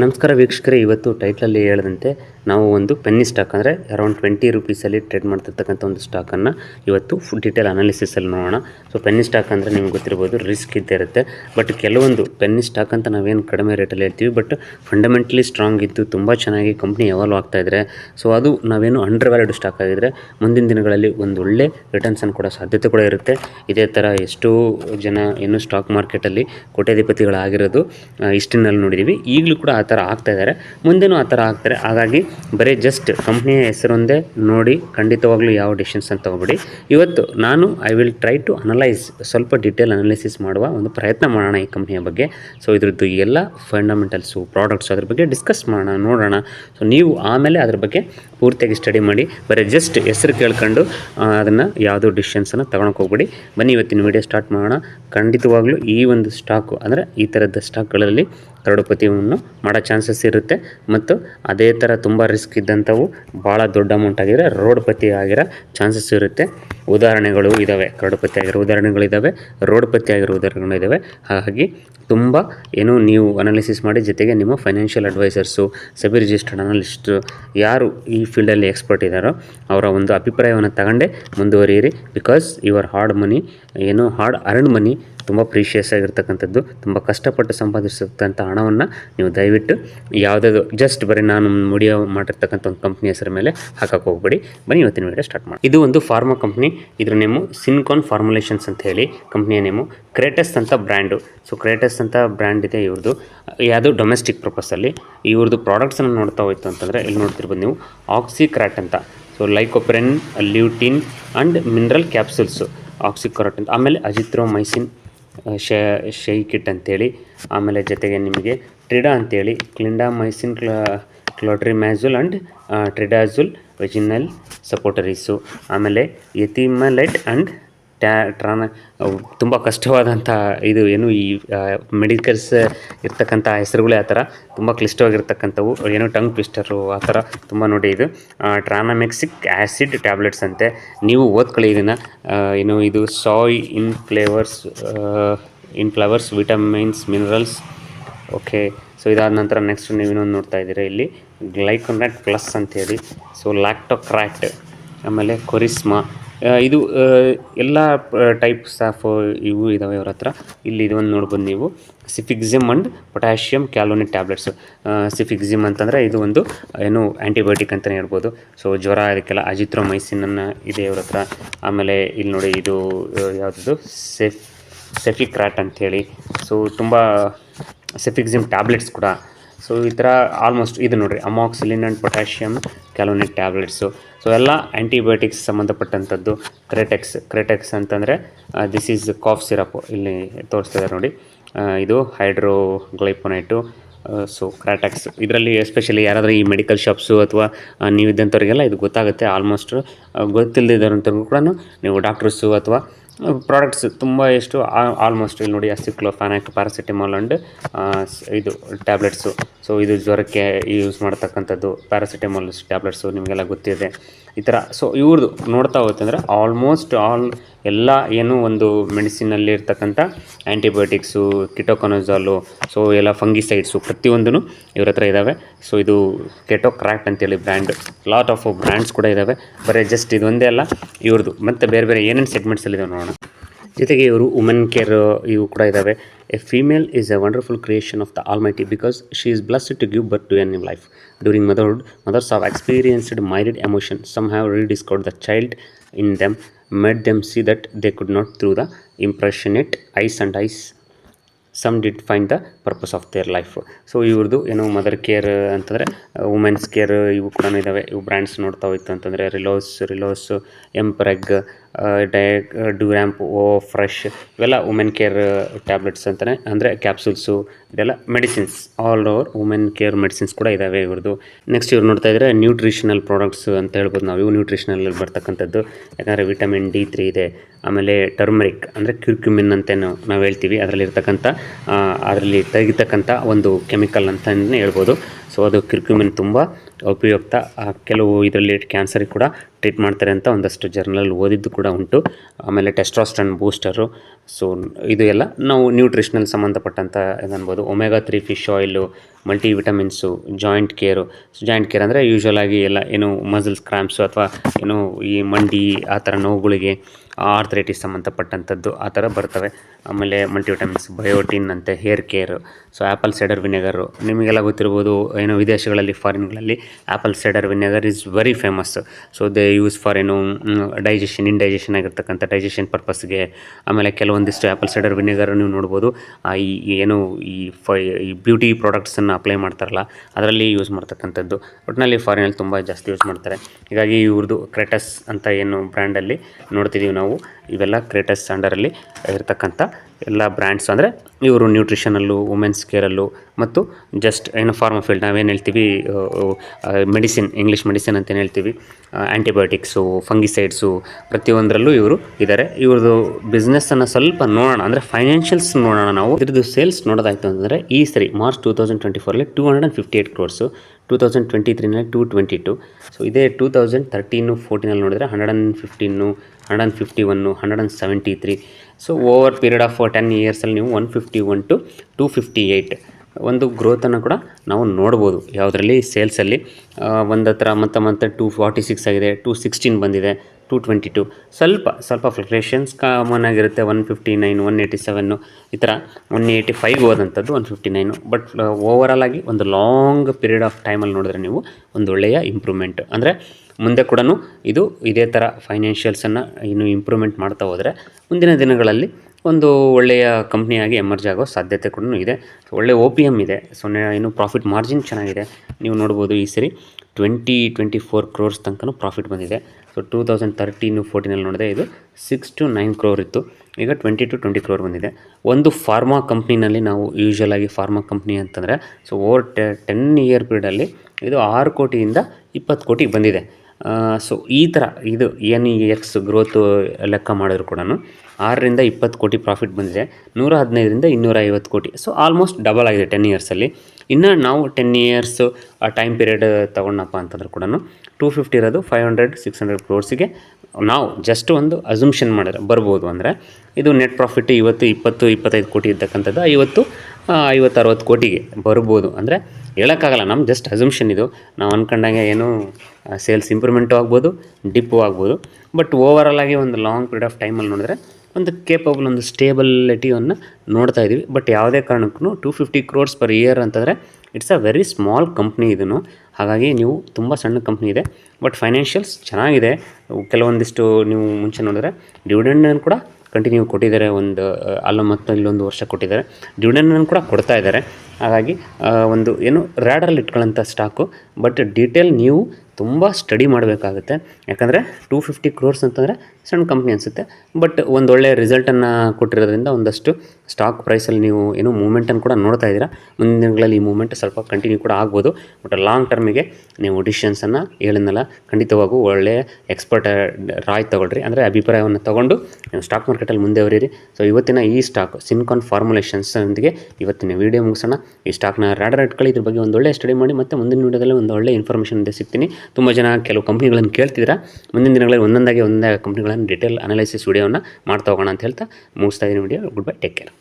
ನಮಸ್ಕಾರ ವೀಕ್ಷಕರೇ, ಇವತ್ತು ಟೈಟ್ಲಲ್ಲಿ ಹೇಳಿದಂತೆ ನಾವು ಒಂದು ಪೆನ್ನಿ ಸ್ಟಾಕ್ ಅಂದರೆ ಅರೌಂಡ್ ಟ್ವೆಂಟಿ ರುಪೀಸಲ್ಲಿ ಟ್ರೇಡ್ ಮಾಡ್ತಿರ್ತಕ್ಕಂಥ ಒಂದು ಸ್ಟಾಕನ್ನು ಇವತ್ತು ಫುಲ್ ಡೀಟೇಲ್ ಅನಾಲಿಸಿಸಲ್ಲಿ ನೋಡೋಣ. ಸೊ ಪೆನ್ನಿ ಸ್ಟಾಕ್ ಅಂದರೆ ನಿಮ್ಗೆ ಗೊತ್ತಿರ್ಬೋದು ರಿಸ್ಕ್ ಇದ್ದೇ ಇರುತ್ತೆ. ಬಟ್ ಕೆಲವೊಂದು ಪೆನ್ನಿ ಸ್ಟಾಕ್ ಅಂತ ನಾವೇನು ಕಡಿಮೆ ರೇಟಲ್ಲಿ ಹೇಳ್ತೀವಿ ಬಟ್ ಫಂಡಮೆಂಟಲಿ ಸ್ಟ್ರಾಂಗ್ ಇದ್ದು ತುಂಬ ಚೆನ್ನಾಗಿ ಕಂಪ್ನಿ ಎವಾಲ್ವ್ ಆಗ್ತಾ ಇದ್ದಾರೆ ಸೊ ಅದು ನಾವೇನು ಅಂಡರ್ ವ್ಯಾಲ್ಯೂಡ್ ಸ್ಟಾಕ್ ಆಗಿದ್ರೆ ಮುಂದಿನ ದಿನಗಳಲ್ಲಿ ಒಂದು ಒಳ್ಳೆ ರಿಟರ್ನ್ಸನ್ನು ಕೊಡೋ ಸಾಧ್ಯತೆ ಕೂಡ ಇರುತ್ತೆ. ಇದೇ ಥರ ಎಷ್ಟೋ ಜನ ಏನು ಸ್ಟಾಕ್ ಮಾರ್ಕೆಟಲ್ಲಿ ಕೋಟ್ಯಾಧಿಪತಿಗಳಾಗಿರೋದು ಇಷ್ಟಿನಲ್ಲಿ ನೋಡಿದ್ದೀವಿ ಈಗಲೂ ಕೂಡ ಆ ಥರ ಆಗ್ತಾ ಇದ್ದಾರೆ ಮುಂದೆನೂ ಆ ಥರ ಆಗ್ತಾರೆ ಹಾಗಾಗಿ ಬರೀ ಜಸ್ಟ್ ಕಂಪ್ನಿಯ ಹೆಸರೊಂದೇ ನೋಡಿ ಖಂಡಿತವಾಗ್ಲೂ ಯಾವ ಡಿಸಿಷನ್ಸ್ ಅಂತ ತಗೊಬೇಡಿ ಇವತ್ತು ನಾನು I will try to analyse ಸ್ವಲ್ಪ ಡೀಟೇಲ್ ಅನಾಲಿಸಿಸ್ ಮಾಡುವ ಒಂದು ಪ್ರಯತ್ನ ಮಾಡೋಣ ಈ ಕಂಪ್ನಿಯ ಬಗ್ಗೆ. ಸೊ ಇದ್ರದ್ದು ಎಲ್ಲ ಫಂಡಮೆಂಟಲ್ಸು ಪ್ರಾಡಕ್ಟ್ಸ್ ಅದ್ರ ಬಗ್ಗೆ ಡಿಸ್ಕಸ್ ಮಾಡೋಣ, ನೋಡೋಣ. ಸೊ ನೀವು ಆಮೇಲೆ ಅದ್ರ ಬಗ್ಗೆ ಪೂರ್ತಿಯಾಗಿ ಸ್ಟಡಿ ಮಾಡಿ, ಬರೀ ಜಸ್ಟ್ ಹೆಸರು ಕೇಳ್ಕೊಂಡು ಅದನ್ನು ಯಾವುದೋ ಡಿಸಿಷನ್ಸನ್ನು ತಗೊಳಕ್ಕೆ ಹೋಗ್ಬಿಡಿ. ಬನ್ನಿ, ಇವತ್ತಿನ ವಿಡಿಯೋ ಸ್ಟಾರ್ಟ್ ಮಾಡೋಣ. ಖಂಡಿತವಾಗ್ಲೂ ಈ ಒಂದು ಸ್ಟಾಕು ಅಂದರೆ ಈ ಥರದ ಸ್ಟಾಕ್ಗಳಲ್ಲಿ ಕರೋಡಪತಿಯನ್ನು ಮಾಡೋ ಚಾನ್ಸಸ್ ಇರುತ್ತೆ. ಮತ್ತು ಅದೇ ಥರ ತುಂಬ ರಿಸ್ಕ್ ಇದ್ದಂಥವು ಭಾಳ ದೊಡ್ಡ ಅಮೌಂಟ್ ಆಗಿರೋ ರೋಡ್ಪತಿ ಆಗಿರೋ ಚಾನ್ಸಸ್ ಇರುತ್ತೆ. ಉದಾಹರಣೆಗಳು ಇದ್ದಾವೆ ಕರೋಡಪತಿ ಆಗಿರೋ ಉದಾಹರಣೆಗಳಿದ್ದಾವೆ ರೋಡ್ಪತಿ ಆಗಿರೋ ಉದಾಹರಣೆಗಳು ಇದ್ದಾವೆ ಹಾಗಾಗಿ ತುಂಬ ಏನು ನೀವು ಅನಾಲಿಸಿಸ್ ಮಾಡಿ ಜೊತೆಗೆ ನಿಮ್ಮ financial advisers SEBI registered analyst ಯಾರು ಈ ಫೀಲ್ಡಲ್ಲಿ ಎಕ್ಸ್ಪರ್ಟ್ ಇದ್ದಾರೋ ಅವರ ಒಂದು ಅಭಿಪ್ರಾಯವನ್ನು ತಗೊಂಡೇ ಮುಂದುವರಿಯಿರಿ. ಬಿಕಾಸ್ ಯುವರ್ ಹಾರ್ಡ್ ಮನಿ ಏನು ಹಾರ್ಡ್ ಅರ್ನ್ ಮನಿ ತುಂಬ ಪ್ರೀಷಿಯಸ್ ಆಗಿರ್ತಕ್ಕಂಥದ್ದು, ತುಂಬ ಕಷ್ಟಪಟ್ಟು ಸಂಪಾದಿಸಿರ್ತಕ್ಕಂಥ ಹಣವನ್ನು ನೀವು ದಯವಿಟ್ಟು ಯಾವುದಾದ್ರು ಜಸ್ಟ್ ಬರೀ ನಾನು ಮುಡಿಯೋ ಮಾಡಿರ್ತಕ್ಕಂಥ ಒಂದು ಕಂಪ್ನಿ ಹೆಸರ ಮೇಲೆ ಹಾಕೋಕೆ ಹೋಗ್ಬೇಡಿ. ಬನ್ನಿ ಇವತ್ತಿನ ವಿಡಿಯೋ ಸ್ಟಾರ್ಟ್ ಮಾಡಿ ಇದು ಒಂದು ಫಾರ್ಮಾ ಕಂಪ್ನಿ ಇದ್ರ ನೇಮು ಸಿನ್ಕಾನ್ ಫಾರ್ಮುಲೇಷನ್ಸ್ ಅಂತ ಹೇಳಿ ಕಂಪ್ನಿಯ ನೇಮು ಕ್ರೇಟಸ್ ಅಂತ ಬ್ರ್ಯಾಂಡು ಸೊ ಕ್ರೇಟಸ್ ಅಂತ ಬ್ರ್ಯಾಂಡ್ ಇದೆ ಇವ್ರದ್ದು ಯಾವುದು ಡೊಮೆಸ್ಟಿಕ್ ಪರ್ಪಸಲ್ಲಿ ಇವ್ರದ್ದು ಪ್ರಾಡಕ್ಟ್ಸನ್ನು ನೋಡ್ತಾ ಹೋಯ್ತು ಅಂತಂದರೆ ಇಲ್ಲಿ ನೋಡ್ತಿರ್ಬೋದು ನೀವು ಆಕ್ಸಿ ಕ್ರ್ಯಾಟ್ ಅಂತ. So lycopene lutein and mineral capsules ಆಕ್ಸಿಕ್ರಾಟ್ ಅಂತ. ಆಮೇಲೆ ಅಜಿತ್ರೋಮೈಸಿನ್ ಶೇ ಶೈಕಿಟ್ ಅಂತೇಳಿ ಆಮೇಲೆ ಜೊತೆಗೆ ನಿಮಗೆ ಟ್ರಿಡಾ ಅಂತೇಳಿ ಕ್ಲಿಂಡಾಮೈಸಿನ್ ಕ್ಲಾ ಕ್ಲೋಟ್ರಿಮ್ಯಾಜುಲ್ ಆ್ಯಂಡ್ ಟ್ರಿಡಾಜುಲ್ ವೆಜಿನಲ್ ಸಪೋರ್ಟರೀಸು ಆಮೇಲೆ ಎಥಿಮಲೆಟ್ ಆ್ಯಂಡ್ ಟ್ಯಾ, ಟ್ರಾನ ತುಂಬ ಕಷ್ಟವಾದಂಥ ಇದು ಏನು ಈ ಮೆಡಿಕಲ್ಸ್ ಇರ್ತಕ್ಕಂಥ ಹೆಸರುಗಳೇ ಆ ಥರ, ತುಂಬ ಕ್ಲಿಷ್ಟವಾಗಿರ್ತಕ್ಕಂಥವು. ಏನು ಟಂಗ್ ಟ್ವಿಸ್ಟರು ಆ ಥರ ತುಂಬ ನೋಡಿ ಇದು. ಟ್ರಾನಮೆಕ್ಸಿಕ್ ಆ್ಯಸಿಡ್ ಟ್ಯಾಬ್ಲೆಟ್ಸ್ ಅಂತೆ. ನೀವು ಓದ್ಕೊಳ್ಳಿ ಇದನ್ನು. ಏನು ಇದು ಸಾಯ್ in flavours in flowers, vitamins, minerals. Okay. So ಇದಾದ ನಂತರ ನೆಕ್ಸ್ಟ್ ನೀವು ಇನ್ನೊಂದು ನೋಡ್ತಾ ಇದ್ದೀರಾ ಇಲ್ಲಿ. ಗ್ಲೈಕೊನೆಟ್ ಪ್ಲಸ್ ಅಂಥೇಳಿ ಸೊ ಲ್ಯಾಕ್ಟೋಕ್ರ್ಯಾಟ್ ಆಮೇಲೆ ಕೊರಿಸ್ಮಾ ಇದು ಎಲ್ಲ ಟೈಪ್ಸ್ ಆಫ್ ಇವು ಇದಾವೆ ಇವ್ರ ಹತ್ರ. ಇಲ್ಲಿ ಇದೊಂದು ನೋಡ್ಬೋದು ನೀವು. ಸಿಫಿಕ್ಸಿಮ್ ಅಂಡ್ ಪೊಟ್ಯಾಷಿಯಮ್ ಕ್ಯಾಲೋನಿ ಟ್ಯಾಬ್ಲೆಟ್ಸ್. ಸಿಫಿಕ್ಸಿಮ್ ಅಂತಂದರೆ ಇದು ಒಂದು, ಏನು ಆ್ಯಂಟಿಬಯೋಟಿಕ್ ಅಂತಲೇ ಹೇಳ್ಬೋದು. ಸೊ ಜ್ವರ, ಅದಕ್ಕೆಲ್ಲ ಅಜಿತ್ರೋಮೈಸಿನನ್ನು ಇದೆ ಇವ್ರ ಹತ್ರ. ಆಮೇಲೆ ಇಲ್ಲಿ ನೋಡಿ ಇದು ಯಾವುದದು? ಸೆಫ್, ಸೆಫಿಕ್ರಾಟ್ ಅಂಥೇಳಿ ಸೊ ತುಂಬ ಸೆಫಿಕ್ಸಿಮ್ ಟ್ಯಾಬ್ಲೆಟ್ಸ್ ಕೂಡ ಸೊ ಈ ಥರ ಆಲ್ಮೋಸ್ಟ್ ಇದು ನೋಡಿರಿ amoxicillin and potassium clavulanic tablets so ಎಲ್ಲ ಆ್ಯಂಟಿಬಯೋಟಿಕ್ಸ್ ಸಂಬಂಧಪಟ್ಟಂಥದ್ದು ಕ್ರೆಟೆಕ್ಸ್ ಕ್ರೆಟೆಕ್ಸ್ ಅಂತಂದರೆ ದಿಸ್ ಈಸ್ ಕಾಫ್ ಸಿರಪ್ ಇಲ್ಲಿ ತೋರಿಸ್ತಿದ್ದಾರೆ ನೋಡಿ. ಇದು ಹೈಡ್ರೋಗ್ಲೈಪೊನೈಟು ಸೊ ಕ್ರಾಟೆಕ್ಸ್ ಇದರಲ್ಲಿ ಎಸ್ಪೆಷಲಿ ಯಾರಾದರೂ ಈ ಮೆಡಿಕಲ್ ಶಾಪ್ಸು ಅಥವಾ ನೀವು ಇದ್ದಂಥವ್ರಿಗೆಲ್ಲ ಇದು ಗೊತ್ತಾಗುತ್ತೆ. ಆಲ್ಮೋಸ್ಟ್ ಗೊತ್ತಿಲ್ಲದಿದ್ದವ್ರಂಥವ್ರಿಗೂ ಕೂಡ ನೀವು ಡಾಕ್ಟ್ರಸ್ಸು ಅಥವಾ ಪ್ರಾಡಕ್ಟ್ಸ್ ತುಂಬ ಎಷ್ಟು ಆಲ್ಮೋಸ್ಟ್ ಇಲ್ಲಿ ನೋಡಿ ಅಸಿಕ್ಲೋ ಫ್ಯಾನಾಕ್ ಪ್ಯಾರಾಸಿಟಮಾಲ್ ಆ್ಯಂಡ್ ಇದು ಟ್ಯಾಬ್ಲೆಟ್ಸು ಸೊ ಇದು ಜ್ವರಕ್ಕೆ ಯೂಸ್ ಮಾಡ್ತಕ್ಕಂಥದ್ದು ಪ್ಯಾರಾಸಿಟಮಾಲ್ ಟ್ಯಾಬ್ಲೆಟ್ಸು ನಿಮಗೆಲ್ಲ ಗೊತ್ತಿದೆ. ಈ ಥರ ಸೊ ಇವ್ರದ್ದು ನೋಡ್ತಾ ಹೋಗ್ತಂದ್ರೆ ಆಲ್ಮೋಸ್ಟ್ ಆಲ್ ಎಲ್ಲ ಏನು ಒಂದು ಮೆಡಿಸಿನಲ್ಲಿ ಇರ್ತಕ್ಕಂಥ ಆ್ಯಂಟಿಬಯೋಟಿಕ್ಸು ಕಿಟೋಕನೋಜಾಲು ಸೊ ಎಲ್ಲ ಫಂಗಿಸೈಡ್ಸು ಪ್ರತಿಯೊಂದೂ ಇವ್ರ ಹತ್ರ ಇದ್ದಾವೆ ಸೊ ಇದು ಕೆಟೋ ಅಂತ ಅಂತೇಳಿ ಬ್ರ್ಯಾಂಡ್ ಲಾಟ್ ಆಫ್ ಬ್ರ್ಯಾಂಡ್ಸ್ ಕೂಡ ಇದ್ದಾವೆ ಬರೀ ಜಸ್ಟ್ ಇದೊಂದೇ ಅಲ್ಲ ಇವ್ರದ್ದು ಮತ್ತು ಬೇರೆ ಬೇರೆ ಏನೇನು ಸೆಗ್ಮೆಂಟ್ಸಲ್ಲಿ ಇದಾವೆ ನೋಡೋಣ. ಜೊತೆಗೆ ಇವರು ವುಮೆನ್ ಕೇರ್ ಇವು ಕೂಡ ಇದ್ದಾವೆ a female is a wonderful creation of the almighty because she is blessed to give but to an in life during motherhood mothers of experienced myriad emotion some have rediscovered the child in them made them see that they could not through the impassionate eyes and eyes some did find the purpose of their life so ಇವ್ರದ್ದು ಏನು mother care ಅಂತಂದರೆ women's care ಇವು ಕೂಡ ಇದ್ದಾವೆ ಇವು brands ನೋಡ್ತಾ ಹೋಯ್ತು ಅಂತಂದರೆ ರಿಲೋಸ್ ರಿಲೋಸ್ ಎಂಪ್ರೆಗ್ ಡೈ ಡ್ಯೂರ್ಯಾಂಪ್ ಓ ಫ್ರೆಶ್ ಇವೆಲ್ಲ ವುಮೆನ್ ಕೇರ್ ಟ್ಯಾಬ್ಲೆಟ್ಸ್ ಅಂತಲೇ ಅಂದರೆ ಕ್ಯಾಪ್ಸೂಲ್ಸು ಇದೆಲ್ಲ medicines all over women care medicines ಕೂಡ ಇದ್ದಾವೆ ಇವ್ರದ್ದು. ನೆಕ್ಸ್ಟ್ ಇವ್ರು ನೋಡ್ತಾ ಇದ್ದರೆ ನ್ಯೂಟ್ರಿಷನಲ್ ಪ್ರಾಡಕ್ಟ್ಸ್ ಅಂತ ಹೇಳ್ಬೋದು ನಾವು. ಇವು ನ್ಯೂಟ್ರಿಷನಲ್ಲಿ ಬರ್ತಕ್ಕಂಥದ್ದು. ಯಾಕಂದರೆ ವಿಟಮಿನ್ ಡಿ ತ್ರೀ ಇದೆ. ಆಮೇಲೆ ಟರ್ಮರಿಕ್ ಅಂದರೆ ಕ್ಯೂರ್ಕ್ಯುಮಿನ್ ಅಂತ ನಾವು ನಾವು ಹೇಳ್ತೀವಿ. ಅದರಲ್ಲಿರ್ತಕ್ಕಂಥ ಅದರಲ್ಲಿ ತೆಗಿತಕ್ಕಂಥ ಒಂದು ಕೆಮಿಕಲ್ ಅಂತಲೇ ಹೇಳ್ಬೋದು. ಸೊ ಅದು ಕಿರ್ಕ್ಯುಮಿನ್ ತುಂಬ ಉಪಯುಕ್ತ. ಕೆಲವು ಇದರಲ್ಲಿ ಕ್ಯಾನ್ಸರಿಗೆ ಕೂಡ ಟ್ರೀಟ್ ಮಾಡ್ತಾರೆ ಅಂತ ಒಂದಷ್ಟು ಜರ್ನಲ್ ಓದಿದ್ದು ಕೂಡ ಉಂಟು. ಆಮೇಲೆ ಟೆಸ್ಟ್ರಾಸ್ಟನ್ ಬೂಸ್ಟರು ಸೊ ಇದು ಎಲ್ಲ ನಾವು ನ್ಯೂಟ್ರಿಷನಲ್ ಸಂಬಂಧಪಟ್ಟಂಥ ಇದನ್ಬೋದು omega three fish oil multi vitamins joint care joint care ಅಂದರೆ ಯೂಶ್ವಲಾಗಿ ಎಲ್ಲ ಏನು ಮಸಲ್ಸ್ ಕ್ರ್ಯಾಂಪ್ಸು ಅಥವಾ ಏನು ಈ ಮಂಡಿ, ಆ ಥರ ನೋವುಗಳಿಗೆ ಆರ್ಥ್ರೈಟಿಸ್ ಸಂಬಂಧಪಟ್ಟಂಥದ್ದು ಆ ಥರ ಬರ್ತವೆ. ಆಮೇಲೆ ಮಲ್ಟಿವಿಟಮಿನ್ಸ್ ಬಯೋಟಿನ್ ಅಂತೆ hair care so apple cider vinegar ನಿಮಗೆಲ್ಲ ಗೊತ್ತಿರ್ಬೋದು, ಏನೋ ವಿದೇಶಗಳಲ್ಲಿ ಫಾರಿನ್ಗಳಲ್ಲಿ apple cider vinegar is very famous so they use for ಏನು ಡೈಜೆಷನ್ ಇನ್ಡೈಜೆಷನ್ ಆಗಿರ್ತಕ್ಕಂಥ ಡೈಜೆಷನ್ ಪರ್ಪಸ್ಗೆ ಆಮೇಲೆ ಕೆಲವೊಂದಿಷ್ಟು ಆ್ಯಪಲ್ ಸೈಡರ್ ವಿನೆಗರ್ ನೀವು ನೋಡ್ಬೋದು. ಈ ಏನು, ಈ ಫೈ ಈ ಬ್ಯೂಟಿ ಪ್ರಾಡಕ್ಟ್ಸನ್ನು ಅಪ್ಲೈ ಮಾಡ್ತಾರಲ್ಲ, ಅದರಲ್ಲಿ ಯೂಸ್ ಮಾಡ್ತಕ್ಕಂಥದ್ದು. ಒಟ್ಟಿನಲ್ಲಿ ಫಾರಿನಲ್ಲಿ ತುಂಬ ಜಾಸ್ತಿ ಯೂಸ್ ಮಾಡ್ತಾರೆ. ಹೀಗಾಗಿ ಇವ್ರದ್ದು ಕ್ರೆಟಸ್ ಅಂತ ಏನು ಬ್ರ್ಯಾಂಡಲ್ಲಿ ನೋಡ್ತಿದ್ದೀವಿ ನಾವು. ಇವೆಲ್ಲ ಕ್ರೇಟಸ್ ಅಂಡರಲ್ಲಿ ಇರ್ತಕ್ಕಂಥ ಎಲ್ಲ ಬ್ರ್ಯಾಂಡ್ಸ್ ಅಂದರೆ ಇವರು ನ್ಯೂಟ್ರಿಷನಲ್ಲೂ ವುಮೆನ್ಸ್ ಕೇರಲ್ಲು ಮತ್ತು ಜಸ್ಟ್ ಏನು ಫಾರ್ಮಾ ಫೀಲ್ಡ್ ನಾವೇನು ಹೇಳ್ತೀವಿ ಮೆಡಿಸಿನ್ ಇಂಗ್ಲೀಷ್ ಮೆಡಿಸಿನ್ ಅಂತೇನು ಹೇಳ್ತೀವಿ ಆ್ಯಂಟಿಬಯೋಟಿಕ್ಸು ಫಂಗಿಸೈಡ್ಸು ಪ್ರತಿಯೊಂದರಲ್ಲೂ ಇವರು ಇದ್ದಾರೆ ಇವ್ರದ್ದು ಬಿಸ್ನೆಸ್ಸನ್ನು ಸ್ವಲ್ಪ ನೋಡೋಣ, ಅಂದರೆ ಫೈನಾನ್ಷಿಯಲ್ಸ್ ನೋಡೋಣ ನಾವು. ಇದ್ರದ್ದು ಸೇಲ್ಸ್ ನೋಡೋದಾಯ್ತು ಅಂತಂದರೆ ಈ ಸರಿ March two thousand twenty ಫೋರಲ್ಲಿ two hundred and fifty eight crores two thousand twenty ತ್ರೀನಲ್ಲಿ two twenty two so ಇದೇ ಟೂ ತೌಸಂಡ್ ತರ್ಟೀನು ಫೋರ್ಟೀನಲ್ಲಿ ನೋಡಿದರೆ hundred and fifteen hundred and fifty one hundred and seventy three so over period of ten ಇಯರ್ಸಲ್ಲಿ ನೀವು one fifty one two two fifty eight ಒಂದು ಗ್ರೋತನ್ನು ಕೂಡ ನಾವು ನೋಡ್ಬೋದು. ಯಾವುದರಲ್ಲಿ ಸೇಲ್ಸಲ್ಲಿ ಒಂದು ಹತ್ರ ಮತ್ತೆ ಮತ್ತೆ ಟೂ ಫಾರ್ಟಿ ಸಿಕ್ಸ್ ಆಗಿದೆ ಟೂ ಸಿಕ್ಸ್ಟೀನ್ ಬಂದಿದೆ. ಟೂ ಟ್ವೆಂಟಿ ಟು ಸ್ವಲ್ಪ ಸ್ವಲ್ಪ ಫ್ಲಕ್ಚುಯೇಷನ್ಸ್ ಕಾಮನ್ ಆಗಿರುತ್ತೆ. One fifty nine one eighty seven ಈ ಥರ one eighty five ಹೋದಂಥದ್ದು one fifty nine but overall ಆಗಿ ಒಂದು ಲಾಂಗ್ ಪೀರಿಯಡ್ ಆಫ್ ಟೈಮಲ್ಲಿ ನೋಡಿದ್ರೆ ನೀವು ಒಂದು ಒಳ್ಳೆಯ ಇಂಪ್ರೂವ್ಮೆಂಟ್ ಅಂದರೆ ಮುಂದೆ ಕೂಡ ಇದು ಇದೇ ಥರ ಫೈನಾನ್ಷಿಯಲ್ಸನ್ನು ಇನ್ನೂ ಇಂಪ್ರೂವ್ಮೆಂಟ್ ಮಾಡ್ತಾ ಹೋದರೆ ಮುಂದಿನ ದಿನಗಳಲ್ಲಿ ಒಂದು ಒಳ್ಳೆಯ ಕಂಪ್ನಿಯಾಗಿ ಎಮರ್ಜ್ ಆಗೋ ಸಾಧ್ಯತೆ ಕೂಡ ಇದೆ. ಒಳ್ಳೆ ಓ ಪಿ ಎಂ ಇದೆ. ಸೊನ್ನೆ ಇನ್ನು ಪ್ರಾಫಿಟ್ ಮಾರ್ಜಿನ್ ಚೆನ್ನಾಗಿದೆ. ನೀವು ನೋಡ್ಬೋದು ಈ ಸರಿ ಟ್ವೆಂಟಿ ಟ್ವೆಂಟಿ ಫೋರ್ ಕ್ರೋರ್ಸ್ ತನಕ ಪ್ರಾಫಿಟ್ ಬಂದಿದೆ ಸೊ ಟೂ ತೌಸಂಡ್ ತರ್ಟೀನು ಫೋರ್ಟೀನಲ್ಲಿ ನೋಡಿದೆ ಇದು ಸಿಕ್ಸ್ ಟು ನೈನ್ ಕ್ರೋರ್ ಇತ್ತು. ಈಗ ಟ್ವೆಂಟಿ ಟು ಟ್ವೆಂಟಿ ಕ್ರೋರ್ ಬಂದಿದೆ. ಒಂದು ಫಾರ್ಮಾ ಕಂಪ್ನಿನಲ್ಲಿ ನಾವು ಯೂಶ್ವಲ್ ಆಗಿ ಫಾರ್ಮಾ ಕಂಪ್ನಿ ಅಂತಂದರೆ ಸೊ ಓವರ್ ಟೆನ್ ಇಯರ್ ಪೀರಿಯಡಲ್ಲಿ ಇದು ಆರು ಕೋಟಿಯಿಂದ ಇಪ್ಪತ್ತು ಕೋಟಿಗೆ ಬಂದಿದೆ. ಸೊ ಈ ಥರ ಇದು ಎನ್ ಇ ಎಕ್ಸ್ ಗ್ರೋತು ಲೆಕ್ಕ ಮಾಡಿದ್ರು ಕೂಡ. ಆರರಿಂದ ಇಪ್ಪತ್ತು ಕೋಟಿ ಪ್ರಾಫಿಟ್ ಬಂದಿದೆ. ನೂರ ಹದಿನೈದರಿಂದ ಇನ್ನೂರ ಐವತ್ತು ಕೋಟಿ. ಸೊ ಆಲ್ಮೋಸ್ಟ್ ಡಬಲ್ ಆಗಿದೆ ಟೆನ್ ಇಯರ್ಸಲ್ಲಿ ಇನ್ನು ನಾವು ಟೆನ್ ಇಯರ್ಸು ಆ ಟೈಮ್ ಪೀರಿಯಡ್ ತೊಗೊಂಡಪ್ಪ ಅಂತಂದ್ರೆ ಕೂಡ ಟೂ ಫಿಫ್ಟಿ ಇರೋದು ಫೈವ್ ಹಂಡ್ರೆಡ್ ಸಿಕ್ಸ್ ಹಂಡ್ರೆಡ್ ಕ್ರೋರ್ಸಿಗೆ ನಾವು ಜಸ್ಟ್ ಒಂದು ಅಸಂಪ್ಷನ್ ಮಾಡಿದ್ರೆ, ಬರ್ಬೋದು ಅಂದರೆ, ಇದು ನೆಟ್ ಪ್ರಾಫಿಟ್ ಇವತ್ತು ಇಪ್ಪತ್ತು, ಇಪ್ಪತ್ತೈದು ಕೋಟಿ ಇರ್ತಕ್ಕಂಥದ್ದು ಐವತ್ತು ಐವತ್ತು ಅರವತ್ತು ಕೋಟಿಗೆ ಬರ್ಬೋದು ಅಂದರೆ, ಹೇಳೋಕ್ಕಾಗಲ್ಲ ನಮ್ಮ ಜಸ್ಟ್ ಅಸಂಪ್ಷನ್ ಇದು. ನಾವು ಅಂದ್ಕೊಂಡಂಗೆ ಏನು ಸೇಲ್ಸ್ ಇಂಪ್ರೂವ್ಮೆಂಟು ಆಗ್ಬೋದು ಡಿಪ್ಪು ಆಗ್ಬೋದು. ಬಟ್ ಆಗಿ ಒಂದು ಲಾಂಗ್ ಪೀರಿಯಡ್ ಆಫ್ ಟೈಮಲ್ಲಿ ನೋಡಿದ್ರೆ, ಒಂದು ಕೇಪಬಲ್ ಒಂದು ಸ್ಟೇಬಲಿಟಿಯನ್ನು ನೋಡ್ತಾ ಇದ್ದೀವಿ ಬಟ್ ಯಾವುದೇ ಕಾರಣಕ್ಕೂ two fifty crores per year ಅಂತಂದರೆ it's a very small company ಇದನ್ನು. ಹಾಗಾಗಿ ನೀವು ತುಂಬ ಸಣ್ಣ ಕಂಪ್ನಿ ಇದೆ. ಬಟ್ ಫೈನಾನ್ಷಿಯಲ್ಸ್ ಚೆನ್ನಾಗಿದೆ. ಕೆಲವೊಂದಿಷ್ಟು ನೀವು ಮುಂಚೆ ನೋಡಿದ್ರೆ ಡಿವಿಡೆಂಡನ್ನು ಕೂಡ ಕಂಟಿನ್ಯೂ ಕೊಟ್ಟಿದ್ದಾರೆ. ಒಂದು ಅಲ್ಲ ಮತ್ತು ಇಲ್ಲೊಂದು ವರ್ಷ ಕೊಟ್ಟಿದ್ದಾರೆ. ಡಿವಿಡೆಂಡನ್ನು ಕೂಡ ಕೊಡ್ತಾ ಇದ್ದಾರೆ. ಹಾಗಾಗಿ ಒಂದು ಏನು ರ್ಯಾಡರಲ್ಲಿ ಇಟ್ಕೊಳ್ಳೋಂಥ ಸ್ಟಾಕು, ಬಟ್ ಡೀಟೇಲ್ ನೀವು ತುಂಬ ಸ್ಟಡಿ ಮಾಡಬೇಕಾಗುತ್ತೆ. ಯಾಕಂದರೆ ಟೂ ಫಿಫ್ಟಿ ಕ್ರೋರ್ಸ್ ಅಂತಂದರೆ ಸಣ್ಣ ಕಂಪ್ನಿ ಅನಿಸುತ್ತೆ. ಬಟ್ ಒಂದು ಒಳ್ಳೆಯ ರಿಸಲ್ಟನ್ನು ಕೊಟ್ಟಿರೋದ್ರಿಂದ ಒಂದಷ್ಟು ಸ್ಟಾಕ್ ಪ್ರೈಸಲ್ಲಿ ನೀವು ಏನು ಮೂಮೆಂಟನ್ನು ಕೂಡ ನೋಡ್ತಾ ಇದ್ದೀರಾ. ಮುಂದಿನ ದಿನಗಳಲ್ಲಿ ಈ ಮೂಮೆಂಟ್ ಸ್ವಲ್ಪ ಕಂಟಿನ್ಯೂ ಕೂಡ ಆಗ್ಬೋದು. ಬಟ್ ಲಾಂಗ್ ಟರ್ಮಿಗೆ ನೀವು ಡಿಸಿಷನ್ಸನ್ನು ಹೇಳಿದ್ನಲ್ಲ, ಖಂಡಿತವಾಗೂ ಒಳ್ಳೆಯ ಎಕ್ಸ್ಪರ್ಟ್ ರಾಯ್ ತೊಗೊಳ್ರಿ. ಅಂದರೆ ಅಭಿಪ್ರಾಯವನ್ನು ತೊಗೊಂಡು ನೀವು ಸ್ಟಾಕ್ ಮಾರ್ಕೆಟಲ್ಲಿ ಮುಂದೆ ಬರೀರಿ. ಸೊ ಇವತ್ತಿನ ಈ ಸ್ಟಾಕ್ ಸಿನ್ಕಾನ್ ಫಾರ್ಮುಲೇಷನ್ಸ್ನೊಂದಿಗೆ ಇವತ್ತಿನ ವಿಡಿಯೋ ಮುಗಿಸೋಣ. ಈ ಸ್ಟಾಕ್ನ ರಾಡ ಇಟ್ಕೊಳ್ಳಿ ಇದ್ರ ಬಗ್ಗೆ ಒಂದು ಒಳ್ಳೆ ಸ್ಟಡಿ ಮಾಡಿ ಮತ್ತೆ ಮುಂದಿನ ವಿಡಿಯೋದಲ್ಲಿ ಒಂದು ಒಳ್ಳೆ ಇನ್ಫಾರ್ಮೇಷನ್ ಅಂತ ಸಿಗ್ತೀನಿ. ತುಂಬ ಜನ ಕೆಲವು ಕಂಪ್ನಿಗಳನ್ನು ಕೇಳ್ತಿದ್ದೀರಾ? ಮುಂದಿನ ದಿನಗಳಲ್ಲಿ ಒಂದೊಂದಾಗಿ ಒಂದೊಂದೇ ಕಂಪ್ನಿಗಳನ್ನು ಡೀಟೇಲ್ ಅನಾಲಿಸಿಸ್ ವೀಡಿಯೋನ ಮಾಡ್ತಾ ಹೋಗೋಣ ಅಂತ ಹೇಳ್ತಾ ಮುಗಿಸ್ತಾ ಇದ್ದೀನಿ video good bye take care